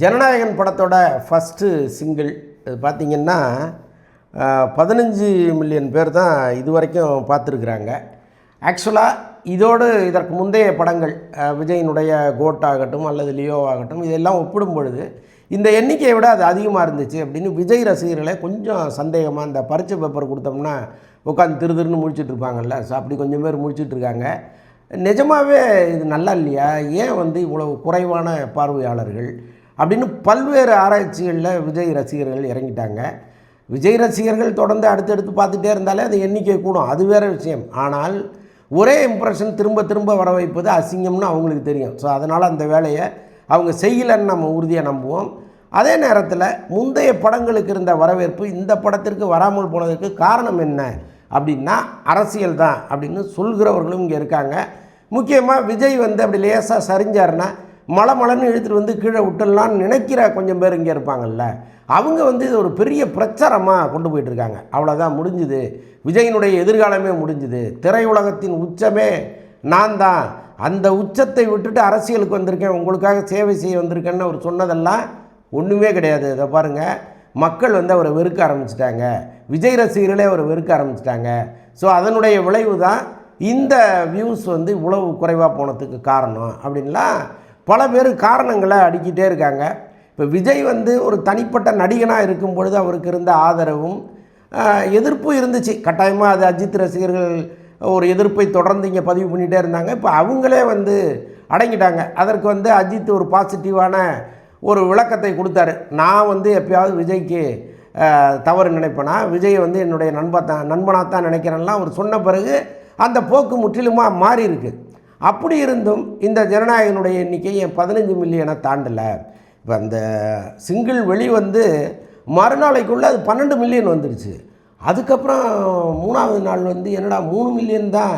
ஜனநாயகன் படத்தோட first single இது பார்த்திங்கன்னா பதினஞ்சு மில்லியன் பேர் தான் இது வரைக்கும் பார்த்துருக்குறாங்க. ஆக்சுவலாக இதோடு இதற்கு முந்தைய படங்கள் விஜயினுடைய கோட் ஆகட்டும் அல்லது லியோ ஆகட்டும் இதெல்லாம் ஒப்பிடும் பொழுது இந்த எண்ணிக்கையை விட அது அதிகமாக இருந்துச்சு அப்படின்னு விஜய் ரசிகர்களை கொஞ்சம் சந்தேகமாக இந்த பரிச்சை பேப்பர் கொடுத்தோம்னா உட்காந்து திரு திருன்னு முழிச்சிட்டு இருப்பாங்கல்ல. ஸோ அப்படி கொஞ்சம் பேர் முழிச்சிட்டு இருக்காங்க. நிஜமாகவே இது நல்லா இல்லையா? ஏன் வந்து இவ்வளவு குறைவான பார்வையாளர்கள்? அப்படின்னு பல்வேறு ஆராய்ச்சிகளில் விஜய் ரசிகர்கள் இறங்கிட்டாங்க. விஜய் ரசிகர்கள் தொடர்ந்து அடுத்தடுத்து பார்த்துட்டே இருந்தாலே அது எண்ணிக்கை கூடும். அது வேறு விஷயம். ஆனால் ஒரே இம்ப்ரெஷன் திரும்ப திரும்ப வர வைப்பது அசிங்கம்னு அவங்களுக்கு தெரியும். ஸோ அதனால் அந்த வேலையை அவங்க செய்யலைன்னு நம்ம உறுதியாக நம்புவோம். அதே நேரத்தில் முந்தைய படங்களுக்கு இருந்த வரவேற்பு இந்த படத்திற்கு வராமல் போனதற்கு காரணம் என்ன அப்படின்னா அரசியல் தான் அப்படின்னு சொல்கிறவர்களும் இங்கே இருக்காங்க. முக்கியமாக விஜய் வந்து அப்படி லேசாக சரிஞ்சாருன்னா மலை மலைன்னு இழுத்துட்டு வந்து கீழே விட்டுடலான்னு நினைக்கிற கொஞ்சம் பேர் இங்கே இருப்பாங்கல்ல அவங்க வந்து இது ஒரு பெரிய பிரச்சாரமாக கொண்டு போயிட்டுருக்காங்க. அவ்வளோதான் முடிஞ்சுது. விஜயனுடைய எதிர்காலமே முடிஞ்சுது. திரையுலகத்தின் உச்சமே நான் தான். அந்த உச்சத்தை விட்டுட்டு அரசியலுக்கு வந்திருக்கேன் உங்களுக்காக சேவை செய்ய வந்திருக்கேன்னு அவர் சொன்னதெல்லாம் ஒன்றுமே கிடையாது. இதை பாருங்கள் மக்கள் வந்து அவரை வெறுக்க ஆரம்பிச்சிட்டாங்க. விஜய் ரசிகர்களே அவரை வெறுக்க ஆரம்பிச்சிட்டாங்க. ஸோ அதனுடைய விளைவு தான் இந்த வியூஸ் வந்து இவ்வளவு குறைவாக போனதுக்கு காரணம் அப்படின்லாம் பல பேர் காரணங்களை அடிக்கிட்டே இருக்காங்க. இப்போ விஜய் வந்து ஒரு தனிப்பட்ட நடிகனாக இருக்கும் பொழுது அவருக்கு இருந்த ஆதரவும் எதிர்ப்பும் இருந்துச்சு. கட்டாயமாக அது அஜித் ரசிகர்கள் ஒரு எதிர்ப்பை தொடர்ந்து இங்கே பதிவு பண்ணிகிட்டே இருந்தாங்க. இப்போ அவங்களே வந்து அடங்கிட்டாங்க. அதற்கு வந்து அஜித் ஒரு பாசிட்டிவான ஒரு விளக்கத்தை கொடுத்தாரு. நான் வந்து எப்பயாவது விஜய்க்கு தவறு நினைப்பேனா? விஜய் வந்து என்னுடைய நண்பா தான் நண்பனாக தான் நினைக்கிறேன்லாம் அவர் சொன்ன பிறகு அந்த போக்கு முற்றிலுமாக மாறி இருக்குது அப்படி இருந்தும் இந்த ஜனநாயகனுடைய எண்ணிக்கை என் பதினஞ்சு மில்லியனை தாண்டலை. இப்போ அந்த சிங்கிள் வெளி வந்து மறுநாளைக்குள்ளே அது பன்னெண்டு மில்லியன் வந்துடுச்சு. அதுக்கப்புறம் மூணாவது நாள் வந்து என்னடா மூணு மில்லியன் தான்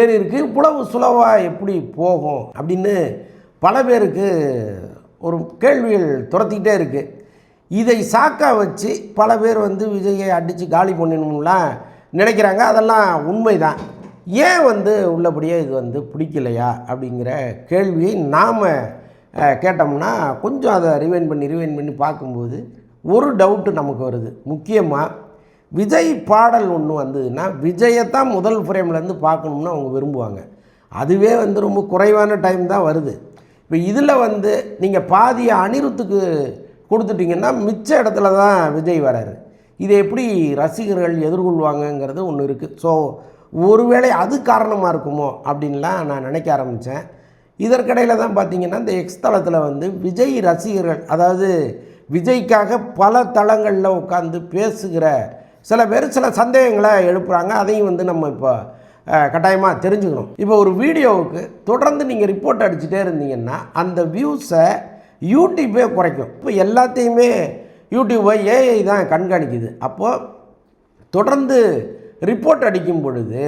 ஏறி இருக்குது இவ்வளவு சுலவாக எப்படி போகும் அப்படின்னு பல பேருக்கு ஒரு கேள்விகள் துரத்திக்கிட்டே இருக்குது இதை சாக்கா வச்சு பல பேர் வந்து விஜயை அடித்து காலி பண்ணிடணும்லாம் நினைக்கிறாங்க. அதெல்லாம் உண்மைதான். ஏன் வந்து உள்ளபடியே இது வந்து பிடிக்கலையா அப்படிங்கிற கேள்வியை நாம் கேட்டோம்னா கொஞ்சம் அதை ரிவைன் பண்ணி ரிவைன் பண்ணி பார்க்கும்போது ஒரு டவுட்டு நமக்கு வருது. முக்கியமாக விஜய் பாடல் ஒன்று வந்ததுன்னா விஜயத்தான் முதல் ஃப்ரேம்லேருந்து பார்க்கணும்னு அவங்க விரும்புவாங்க. அதுவே வந்து ரொம்ப குறைவான டைம் தான் வருது. இப்போ இதில் வந்து நீங்கள் பாதியை அனிருத்துக்கு கொடுத்துட்டிங்கன்னா மிச்ச இடத்துல தான் விஜய் வராரு. இதை எப்படி ரசிகர்கள் எதிர்கொள்வாங்கங்கிறது ஒன்று இருக்குது ஸோ ஒருவேளை அது காரணமாக இருக்குமோ அப்படின்லாம் நான் நினைக்க ஆரம்பித்தேன் இதற்கிடையில் தான் பார்த்தீங்கன்னா இந்த எக்ஸ் தளத்தில் வந்து விஜய் ரசிகர்கள் அதாவது விஜய்க்காக பல தளங்களில் உட்காந்து பேசுகிற சில பேர் சில சந்தேகங்களை எழுப்புகிறாங்க அதையும் வந்து நம்ம இப்போ கட்டாயமாக தெரிஞ்சுக்கணும். இப்போ ஒரு வீடியோவுக்கு தொடர்ந்து நீங்கள் ரிப்போர்ட் அடிச்சுட்டே இருந்தீங்கன்னா அந்த வியூஸை யூடியூப்பே குறைக்கும். இப்போ எல்லாத்தையுமே யூடியூப்பை ஏஐ தான் கண்காணிக்குது. அப்போது தொடர்ந்து ரிப்போர்ட் அடிக்கும் பொழுது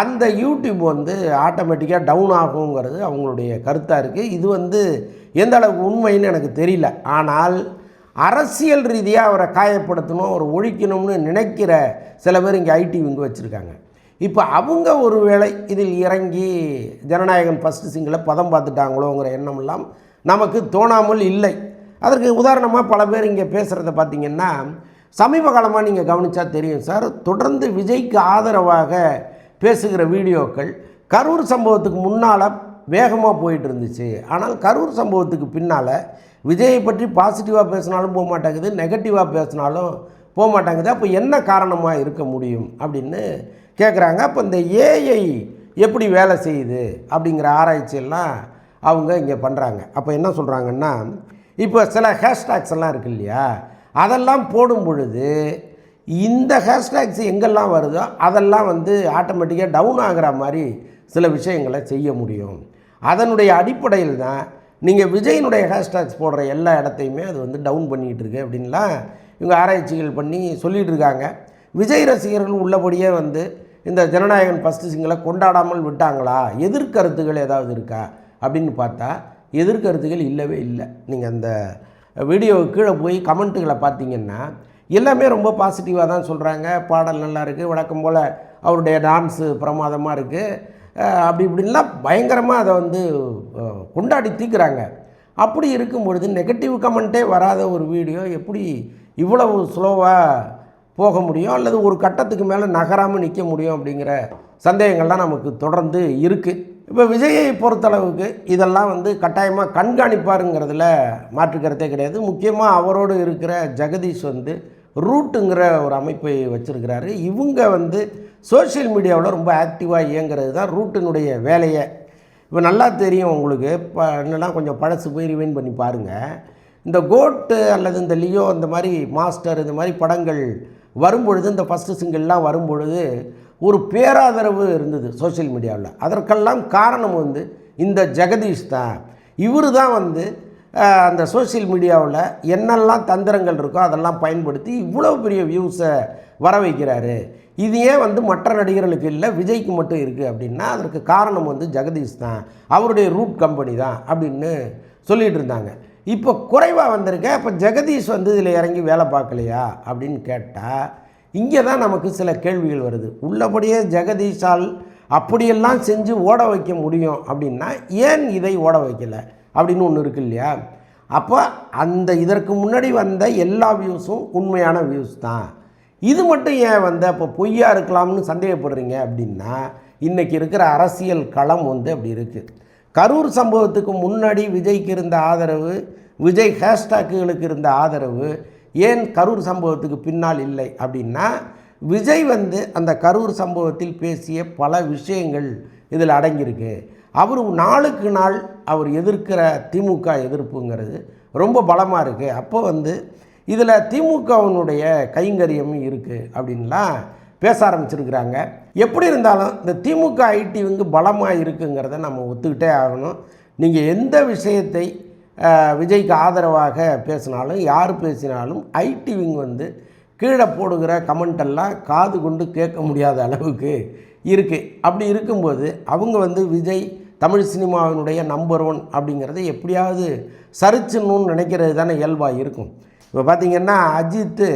அந்த யூடியூப் வந்து ஆட்டோமேட்டிக்காக டவுன் ஆகுங்கிறது அவங்களுடைய கருத்தாக இருக்குது இது வந்து எந்த அளவுக்கு உண்மைன்னு எனக்கு தெரியல. ஆனால் அரசியல் ரீதியாக அவரை காயப்படுத்தணும் அவரை ஒழிக்கணும்னு நினைக்கிற சில பேர் இங்கே ஐடி விங்கு வச்சுருக்காங்க. இப்போ அவங்க ஒரு வேளை இதில் இறங்கி ஜனநாயகன் ஃபஸ்ட்டு சிங்கில் பதம் பார்த்துட்டாங்களோங்கிற எண்ணமெல்லாம் நமக்கு தோணாமல் இல்லை. அதற்கு உதாரணமாக பல பேர் இங்கே பேசுகிறத பார்த்தீங்கன்னா சமீப காலமாக நீங்கள் கவனித்தா தெரியும் சார். தொடர்ந்து விஜய்க்கு ஆதரவாக பேசுகிற வீடியோக்கள் கரூர் சம்பவத்துக்கு முன்னால் வேகமாக போயிட்டு இருந்துச்சு. ஆனால் கரூர் சம்பவத்துக்கு பின்னால் விஜயை பற்றி பாசிட்டிவாக பேசினாலும் போக மாட்டேங்குது நெகட்டிவாக பேசினாலும் போக மாட்டேங்குது. அப்போ என்ன காரணமாக இருக்க முடியும் அப்படின்னு கேட்குறாங்க அப்போ இந்த ஏஐ எப்படி வேலை செய்யுது அப்படிங்கிற ஆராய்ச்சியெல்லாம் அவங்க இங்கே பண்ணுறாங்க அப்போ என்ன சொல்கிறாங்கன்னா இப்போ சில ஹேஷ்டேக்ஸ் எல்லாம் இருக்கு இல்லையா? அதெல்லாம் போடும் பொழுது இந்த ஹேஷ்டேக்ஸ் எங்கெல்லாம் வருதோ அதெல்லாம் வந்து ஆட்டோமேட்டிக்காக டவுன் ஆகிற மாதிரி சில விஷயங்களை செய்ய முடியும். அதனுடைய அடிப்படையில் தான் நீங்கள் விஜயினுடைய ஹேஷ்டேக்ஸ் போடுற எல்லா இடத்தையுமே அது வந்து டவுன் பண்ணிகிட்டு இருக்கு அப்படின்லாம் இவங்க ஆராய்ச்சிகள் பண்ணி சொல்லிகிட்டு இருக்காங்க. விஜய் ரசிகர்கள் உள்ளபடியே வந்து இந்த ஜனநாயகன் ஃபஸ்ட்டு சிங்கிளை கொண்டாடாமல் விட்டாங்களா? எதிர்கருத்துகள் ஏதாவது இருக்கா? அப்படின்னு பார்த்தா எதிர்கருத்துகள் இல்லவே இல்லை. நீங்கள் அந்த வீடியோ கீழே போய் கமெண்ட்டுகளை பார்த்தீங்கன்னா எல்லாமே ரொம்ப பாசிட்டிவாக தான் சொல்கிறாங்க பாடல் நல்லா இருக்குது வழக்கம் போல் அவருடைய டான்ஸு பிரமாதமாக இருக்குது அப்படி இப்படின்லாம் பயங்கரமாக அதை வந்து கொண்டாடி தீக்குறாங்க. அப்படி இருக்கும் பொழுது நெகட்டிவ் கமெண்ட்டே வராத ஒரு வீடியோ எப்படி இவ்வளவு ஸ்லோவாக போக முடியும்? அல்லது ஒரு கட்டத்துக்கு மேலே நகராமல் நிற்க முடியும் அப்படிங்கிற சந்தேகங்கள்லாம் நமக்கு தொடர்ந்து இருக்குது இப்போ விஜயை பொறுத்தளவுக்கு இதெல்லாம் வந்து கட்டாயமாக கண்காணிப்பாருங்கிறதுல மாற்றுக்கிறதே கிடையாது. முக்கியமாக அவரோடு இருக்கிற ஜெகதீஷ் வந்து ரூட்டுங்கிற ஒரு அமைப்பை வச்சுருக்கிறாரு. இவங்க வந்து சோஷியல் மீடியாவில் ரொம்ப ஆக்டிவாக இயங்குறது தான் ரூட்டினுடைய வேலையை. இப்போ நல்லா தெரியும் உங்களுக்கு. இப்போ என்னெல்லாம் கொஞ்சம் பழசு போய் ரிவைன் பண்ணி பாருங்கள் இந்த கோட்டு அல்லது இந்த லியோ இந்த மாதிரி மாஸ்டர் இந்த மாதிரி படங்கள் வரும்பொழுது இந்த ஃபஸ்ட்டு சிங்கிள்லாம் வரும்பொழுது ஒரு பேராதரவு இருந்தது சோஷியல் மீடியாவில். அதற்கெல்லாம் காரணம் வந்து இந்த ஜெகதீஷ் தான். இவர் தான் வந்து அந்த சோஷியல் மீடியாவில் என்னெல்லாம் தந்திரங்கள் இருக்கோ அதெல்லாம் பயன்படுத்தி இவ்வளோ பெரிய வியூஸை வர வைக்கிறாரு. இது ஏன் வந்து மற்ற நடிகர்களுக்கு இல்லை விஜய்க்கு மட்டும் இருக்குது அப்படின்னா அதற்கு காரணம் வந்து ஜெகதீஷ் தான். அவருடைய ரூட் கம்பெனி தான் அப்படின்னு சொல்லிகிட்டு இருந்தாங்க. இப்போ குறைவாக வந்திருக்க இப்போ ஜெகதீஷ் வந்து இதில் இறங்கி வேலை பார்க்கலையா அப்படின்னு கேட்டால் இங்கே தான் நமக்கு சில கேள்விகள் வருது. உள்ளபடியே ஜெகதீஷால் அப்படியெல்லாம் செஞ்சு ஓட வைக்க முடியும் அப்படின்னா ஏன் இதை ஓட வைக்கலை? அப்படின்னு ஒன்று இருக்கு இல்லையா? அப்போ அந்த இதற்கு முன்னாடி வந்த எல்லா வியூஸும் உண்மையான வியூஸ் தான். இது மட்டும் ஏன் வந்து? அப்போ பொய்யா இருக்கலாம்னு சந்தேகப்படுறீங்க அப்படின்னா இன்றைக்கி இருக்கிற அரசியல் களம் வந்து அப்படி இருக்குது கரூர் சம்பவத்துக்கு முன்னாடி விஜய்க்கு இருந்த ஆதரவு விஜய் ஹேஷ்டாக்குகளுக்கு இருந்த ஆதரவு ஏன் கரூர் சம்பவத்துக்கு பின்னால் இல்லை அப்படின்னா விஜய் வந்து அந்த கரூர் சம்பவத்தில் பேசிய பல விஷயங்கள் இதில் அடங்கியிருக்கு. அவர் நாளுக்கு நாள் அவர் எதிர்க்கிற திமுக எதிர்ப்புங்கிறது ரொம்ப பலமாக இருக்குது அப்போ வந்து இதில் திமுகவினுடைய கைங்கரியமும் இருக்குது அப்படின்லாம் பேச ஆரம்பிச்சிருக்கிறாங்க. எப்படி இருந்தாலும் இந்த திமுக ஐடி வந்து பலமாக இருக்குங்கிறத நம்ம ஒத்துக்கிட்டே ஆகணும். நீங்கள் எந்த விஷயத்தை விஜய்க்கு ஆதரவாக பேசினாலும் யார் பேசினாலும் ஐடி விங் வந்து கீழே போடுகிற கமெண்டெல்லாம் காது கொண்டு கேட்க முடியாத அளவுக்கு இருக்குது அப்படி இருக்கும்போது அவங்க வந்து விஜய் தமிழ் சினிமாவினுடைய நம்பர் ஒன் அப்படிங்கிறத எப்படியாவது சரிச்சிடணும்னு நினைக்கிறது தானே இயல்பாக இருக்கும். இப்போ பார்த்திங்கன்னா அஜித்து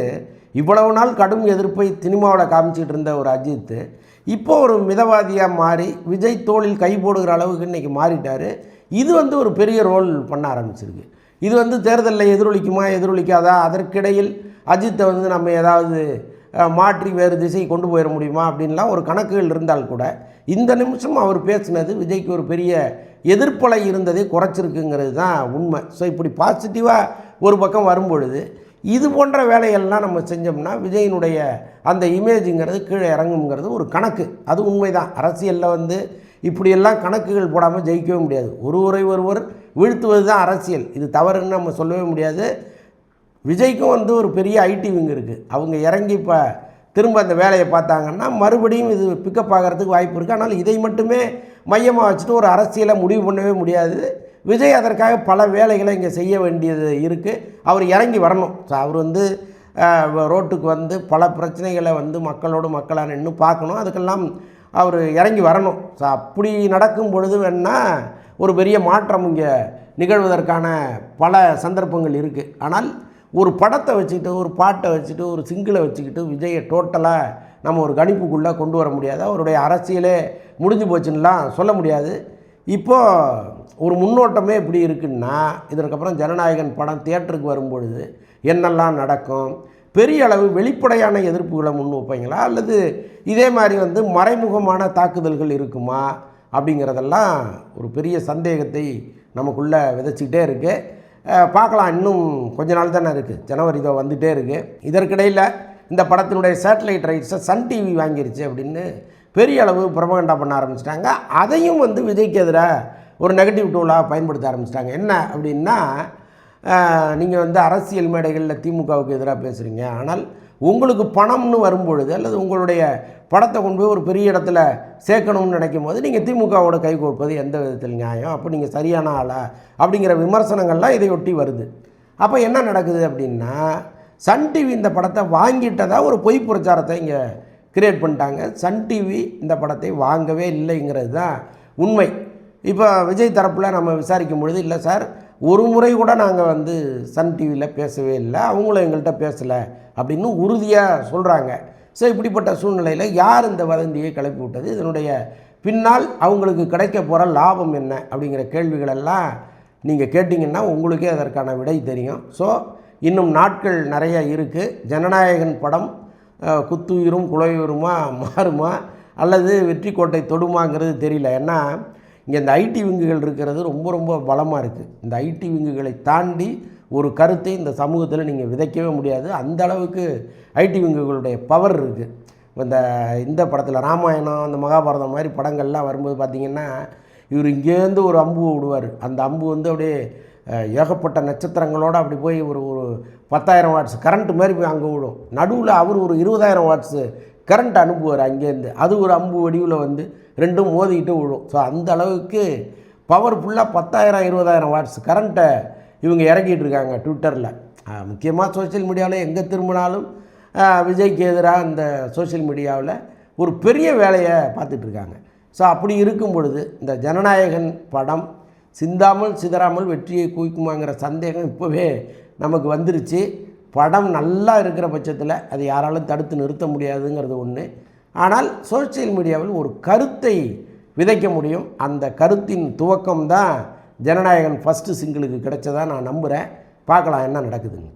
இவ்வளவு நாள் கடும் எதிர்ப்பை சினிமாவில் காமிச்சிட்டு இருந்த ஒரு அஜித்து இப்போ ஒரு மிதவாதியாக மாறி விஜய் தோளில் கை போடுகிற அளவுக்கு இன்றைக்கி மாறிட்டார். இது வந்து ஒரு பெரிய ரோல் பண்ண ஆரம்பிச்சிருக்கு. இது வந்து தேர்தலில் எதிரொலிக்குமா எதிரொலிக்காதா? அதற்கிடையில் அஜித்தை வந்து நம்ம ஏதாவது மாற்றி வேறு திசை கொண்டு போயிட முடியுமா? அப்படின்லாம் ஒரு கணக்குகள் இருந்தால் கூட இந்த நிமிஷம் அவர் பேசினது விஜய்க்கு ஒரு பெரிய எதிர்ப்பலை இருந்ததை குறைச்சிருக்குங்கிறது தான் உண்மை. ஸோ இப்படி பாசிட்டிவாக ஒரு பக்கம் வரும்பொழுது இது போன்ற வேலைகள்லாம் நம்ம செஞ்சோம்னா விஜயினுடைய அந்த இமேஜுங்கிறது கீழே இறங்குங்கிறது ஒரு கணக்கு. அது உண்மைதான். அரசியலில் வந்து இப்படியெல்லாம் கணக்குகள் போடாமல் ஜெயிக்கவே முடியாது. ஒருவரை ஒருவர் வீழ்த்துவது தான் அரசியல். இது தவறுன்னு நம்ம சொல்லவே முடியாது. விஜய்க்கும் வந்து ஒரு பெரிய ஐடி விங் இருக்குது அவங்க இறங்கி இப்போ திரும்ப அந்த வேலையை பார்த்தாங்கன்னா மறுபடியும் இது பிக்கப் ஆகிறதுக்கு வாய்ப்பு இருக்குது ஆனால் இதை மட்டுமே மையமாக வச்சுட்டு ஒரு அரசியலை முடிவு பண்ணவே முடியாது. விஜய் அதற்காக பல வேலைகளை இங்கே செய்ய வேண்டியது இருக்குது அவர் இறங்கி வரணும். ஸோ அவர் வந்து ரோட்டுக்கு வந்து பல பிரச்சனைகளை வந்து மக்களோடு மக்களாக நின்று பார்க்கணும். அதுக்கெல்லாம் அவர் இறங்கி வரணும். ஸோ அப்படி நடக்கும் பொழுது வேணால் ஒரு பெரிய மாற்றம் இங்கே நிகழ்வதற்கான பல சந்தர்ப்பங்கள் இருக்குது ஆனால் ஒரு படத்தை வச்சுக்கிட்டு ஒரு பாட்டை வச்சுட்டு ஒரு சிங்கிளை வச்சுக்கிட்டு விஜயை டோட்டலாக நம்ம ஒரு கணிப்புக்குள்ளே கொண்டு வர முடியாது. அவருடைய அரசியலே முடிஞ்சு போச்சுன்னெலாம் சொல்ல முடியாது. இப்போது ஒரு முன்னோட்டமே எப்படி இருக்குன்னா இதற்கப்புறம் ஜனநாயகன் படம் தியேட்டருக்கு வரும்பொழுது என்னெல்லாம் நடக்கும்? பெரிய அளவு வெளிப்படையான எதிர்ப்புகளை முன் வைப்பீங்களா? அல்லது இதே மாதிரி வந்து மறைமுகமான தாக்குதல்கள் இருக்குமா? அப்படிங்கிறதெல்லாம் ஒரு பெரிய சந்தேகத்தை நமக்குள்ளே விதைச்சிக்கிட்டே இருக்குது பார்க்கலாம். இன்னும் கொஞ்ச நாள் தானே இருக்குது ஜனவரி இதோ வந்துகிட்டே இருக்குது இதற்கிடையில் இந்த படத்தினுடைய சேட்டலைட் ரைட்ஸை சன் டிவி வாங்கிருச்சு அப்படின்னு பெரிய அளவு பிரபகண்டா பண்ண ஆரம்பிச்சிட்டாங்க. அதையும் வந்து விஜய்க்கு எதிராக ஒரு நெகட்டிவ் டூலாக பயன்படுத்த ஆரம்பிச்சிட்டாங்க. என்ன அப்படின்னா நீங்கள் வந்து அரசியல் மேடைகளில் திமுகவுக்கு எதிராக பேசுகிறீங்க ஆனால் உங்களுக்கு பணம்னு வரும்பொழுது அல்லது உங்களுடைய படத்தை கொண்டு போய் ஒரு பெரிய இடத்துல சேர்க்கணும்னு நினைக்கும் போது நீங்கள் திமுகவோட கை கொடுப்பது எந்த விதத்தில் நியாயம்? அப்போ நீங்கள் சரியான ஆளா? அப்படிங்கிற விமர்சனங்கள்லாம் இதையொட்டி வருது. அப்போ என்ன நடக்குது அப்படின்னா சன் டிவி இந்த படத்தை வாங்கிட்டதா ஒரு பொய் பிரச்சாரத்தை இங்கே கிரியேட் பண்ணிட்டாங்க. சன் டிவி இந்த படத்தை வாங்கவே இல்லைங்கிறது தான் உண்மை. இப்போ விஜய் தரப்பில் நம்ம விசாரிக்கும் பொழுது இல்லை சார் ஒரு முறை கூட நாங்கள் வந்து சன் டிவியில் பேசவே இல்லை அவங்களும் எங்கள்கிட்ட பேசலை அப்படின்னு உறுதியாக சொல்கிறாங்க ஸோ இப்படிப்பட்ட சூழ்நிலையில் யார் இந்த வதந்தியை கிளப்பி விட்டது? இதனுடைய பின்னால் அவங்களுக்கு கிடைக்க போகிற லாபம் என்ன? அப்படிங்கிற கேள்விகளெல்லாம் நீங்கள் கேட்டிங்கன்னா உங்களுக்கே அதற்கான விடை தெரியும். ஸோ இன்னும் நாட்கள் நிறைய இருக்குது ஜனநாயகன் படம் குத்துயிரும் குலையுருமா மாறுமா? அல்லது வெற்றி கோட்டை தொடுமாங்கிறது தெரியல. ஏன்னா இங்கே இந்த ஐடி விங்குகள் இருக்கிறது ரொம்ப ரொம்ப பலமாக இருக்குது இந்த ஐடி விங்குகளை தாண்டி ஒரு கருத்தை இந்த சமூகத்தில் நீங்கள் விதைக்கவே முடியாது. அந்த அளவுக்கு ஐடி விங்குகளுடைய பவர் இருக்குது இந்த இந்த படத்தில் ராமாயணம் அந்த மகாபாரதம் மாதிரி படங்கள்லாம் வரும்போது பார்த்திங்கன்னா இவர் இங்கேருந்து ஒரு அம்பு விடுவார். அந்த அம்பு வந்து அப்படியே ஏகப்பட்ட நட்சத்திரங்களோடு அப்படி போய் ஒரு ஒரு பத்தாயிரம் வாட்ஸ் கரண்ட்டு மாதிரி போய் அங்கே விடும். நடுவில் அவர் ஒரு இருபதாயிரம் வாட்ஸு கரண்ட் அனுப்புவார் அங்கேருந்து. அது ஒரு அம்பு வடிவில் வந்து ரெண்டும் மோதிக்கிட்டு விழும். ஸோ அந்த அளவுக்கு பவர்ஃபுல்லாக பத்தாயிரம் இருபதாயிரம் வாட்ஸ் கரண்ட்டை இவங்க இறக்கிட்டு இருக்காங்க ட்விட்டரில் முக்கியமாக சோஷியல் மீடியாவில் எங்கே திரும்பினாலும் விஜய்க்கு எதிராக இந்த சோஷியல் மீடியாவில் ஒரு பெரிய வேலையை பார்த்துட்ருக்காங்க ஸோ அப்படி இருக்கும் பொழுது இந்த ஜனநாயகன் படம் சிந்தாமல் சிதறாமல் வெற்றியை குவிக்குமாங்கிற சந்தேகம் இப்போவே நமக்கு வந்துருச்சு. படம் நல்லா இருக்கிற பட்சத்தில் அது யாராலும் தடுத்து நிறுத்த முடியாதுங்கிறது ஒன்று ஆனால் சோஷியல் மீடியாவில் ஒரு கருத்தை விதைக்க முடியும். அந்த கருத்தின் துவக்கம் தான் ஜனநாயகன் ஃபஸ்ட்டு சிங்கிளுக்கு கிடைச்சதா நான் நம்புகிறேன் பார்க்கலாம் என்ன நடக்குதுங்க